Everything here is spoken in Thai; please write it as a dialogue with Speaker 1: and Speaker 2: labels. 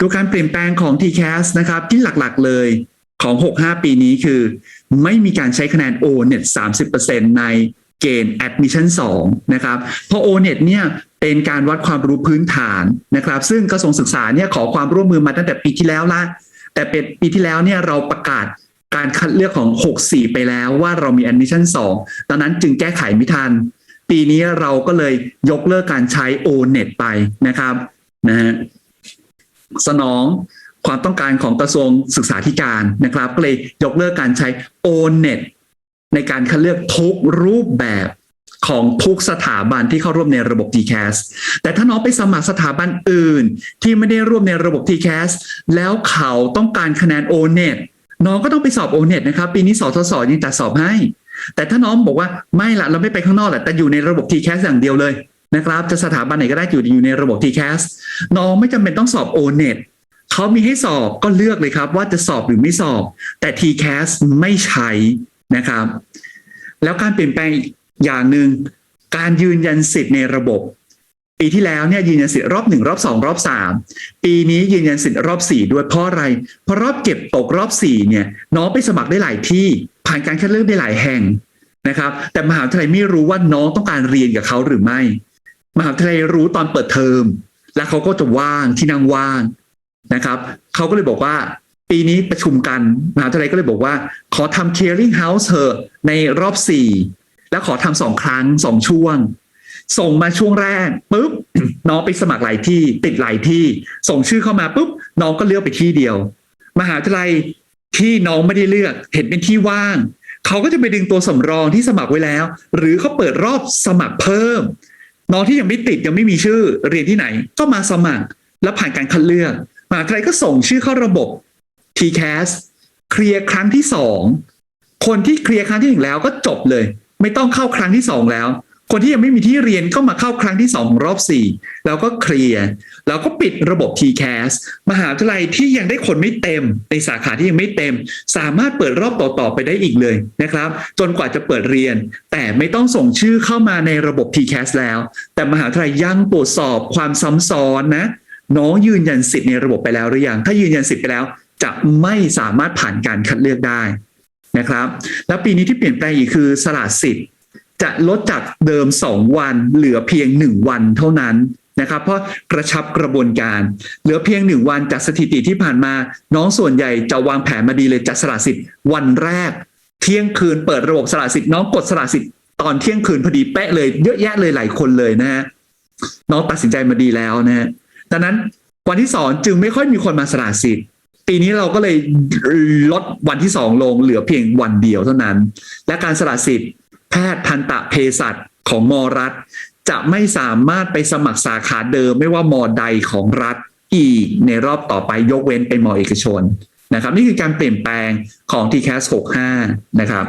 Speaker 1: ตัวการเปลี่ยนแปลงของ TCAS นะครับ ที่หลักๆเลยของ 65 ปีนี้คือ ไม่มีการใช้คะแนน O-NET 30%ในเกณฑ์ Admission 2 นะครับ เพราะ O-NET เนี่ยเป็นการวัดความรู้พื้นฐานนะครับ ซึ่งกระทรวงศึกษาเนี่ยขอความร่วมมือมาตั้งแต่ปีที่แล้วละแต่เป็นปีที่แล้วเนี่ยเราประกาศการคัดเลือกของ 64 ไปแล้วว่าเรามี Admission 2ตอนนั้นจึงแก้ไขไม่ทัน ปีนี้เราก็เลยยกเลิกการใช้ O-NET ไปนะครับนะฮะสนองความต้องการของกระทรวงศึกษาธิการนะครับ ก็เลยยกเลิกการใช้ O-NET ในการคัดเลือกทุกรูปแบบของทุกสถาบันที่เข้าร่วมในระบบ TCAS แต่ถ้าน้องไปสมัครสถาบันอื่น ที่ไม่ได้ร่วมในระบบ TCAS แล้วเขาต้องการคะแนน O-NET น้องก็ต้องไปสอบ O-NET นะครับ ปีนี้สทศยังจัดสอบให้ แต่ถ้าน้องบอกว่าไม่ละเราไม่ไปข้างนอกแหละแต่อยู่ในระบบ TCAS อย่างเดียวเลยนะครับ จะสถาบันไหนก็ได้อยู่อยู่ในระบบ TCAS น้องไม่จำเป็นต้องสอบ O-NET เขามีให้สอบก็เลือกเลยครับ ว่าจะสอบหรือไม่สอบ แต่ TCAS ไม่ใช้นะครับ แล้วการเปลี่ยนแปลงอีกอย่างหนึ่งการยืนยันสิทธิ์ในระบบ ปีที่แล้วเนี่ยยืนยันสิทธิ์รอบหนึ่งรอบสองรอบสามปีนี้ยืนยันสิทธิ์รอบสี่ด้วยเพราะอะไรเพราะรอบเก็บตกรอบสี่เนี่ยน้องไปสมัครได้หลายที่ ผ่านการคัดเลือกได้หลายแห่งนะครับ แต่มหาวิทยาลัยไม่รู้ว่าน้องต้องการเรียนกับเขาหรือไม่ มหาวิทยาลัยรู้ตอนเปิดเทอม แล้วเขาก็จะว่างที่นั่งว่างนะครับเขาก็เลยบอกว่า ปีนี้ประชุมกันมหาวิทยาลัยก็เลยบอกว่า ขอทำ clearing house เถอในรอบสี่แล้วขอทำสองครั้งสองช่วง ส่งมาช่วงแรกปุ๊บน้องไปสมัครหลายที่ติดหลายที่ ส่งชื่อเข้ามาปุ๊บน้องก็เลือกไปที่เดียว มหาวิทยาลัย ที่น้องไม่ได้เลือกเห็นเป็นที่ว่าง เขาก็จะไปดึงตัวสำรองที่สมัครไว้แล้ว หรือเขาเปิดรอบสมัครเพิ่ม น้องที่ยังไม่ติดยังไม่มีชื่อเรียนที่ไหน ก็มาสมัครแล้วผ่านการคัดเลือกมหาวิทยาลัยก็ส่งชื่อเข้าระบบ TCAS เคลียร์ครั้งที่สองคนที่เคลียร์ครั้งที่หนึ่งแล้วก็จบเลย ไม่ต้องเข้าครั้งที่สองแล้ว คนที่ยังไม่มีที่เรียนก็มาเข้าครั้งที่สองรอบสี่แล้วก็เคลียร์แล้วก็ปิดระบบ TCAS มหาวิทยาลัยที่ยังได้คนไม่เต็ม ในสาขาที่ยังไม่เต็ม สามารถเปิดรอบต่อๆไปได้อีกเลยนะครับ จนกว่าจะเปิดเรียน แต่ไม่ต้องส่งชื่อเข้ามาในระบบ TCAS แล้ว แต่มหาวิทยาลัยยังตรวจสอบความซ้ำซ้อนนะ น้องยืนยันสิทธิ์ในระบบไปแล้วหรือยังถ้ายืนยันสิทธิ์ไปแล้ว จะไม่สามารถผ่านการคัดเลือกได้นะครับ แล้วปีนี้ที่เปลี่ยนแปลงอีกคือสละสิทธิ์ จะลดจากเดิม 2 วัน เหลือเพียง 1 วันเท่านั้นนะครับ เพราะกระชับกระบวนการ เหลือเพียง 1 วันจากสถิติที่ผ่านมา น้องส่วนใหญ่จะวางแผนมาดีเลยจะสละสิทธิ์วันแรก เที่ยงคืนเปิดระบบสละสิทธิ์น้องกดสละสิทธิ์ตอนเที่ยงคืนพอดีเป๊ะเลยเยอะแยะเลยหลายคนเลยนะฮะน้องตัดสินใจมาดีแล้วนะฮะดังนั้นวันที่สองจึงไม่ค่อยมีคนมาสละสิทธิ์ปีนี้เราก็เลยลดวันที่สองลงเหลือเพียงวันเดียวเท่านั้น และการสละสิทธิ์ แพทย์ทันตะเภสัชของมรัฐ จะไม่สามารถไปสมัครสาขาเดิมไม่ว่ามอใดของรัฐอีกในรอบต่อไปยกเว้นเป็นมอเอกชนนะครับ นี่คือการเปลี่ยนแปลงของ TCAS 65 นะครับ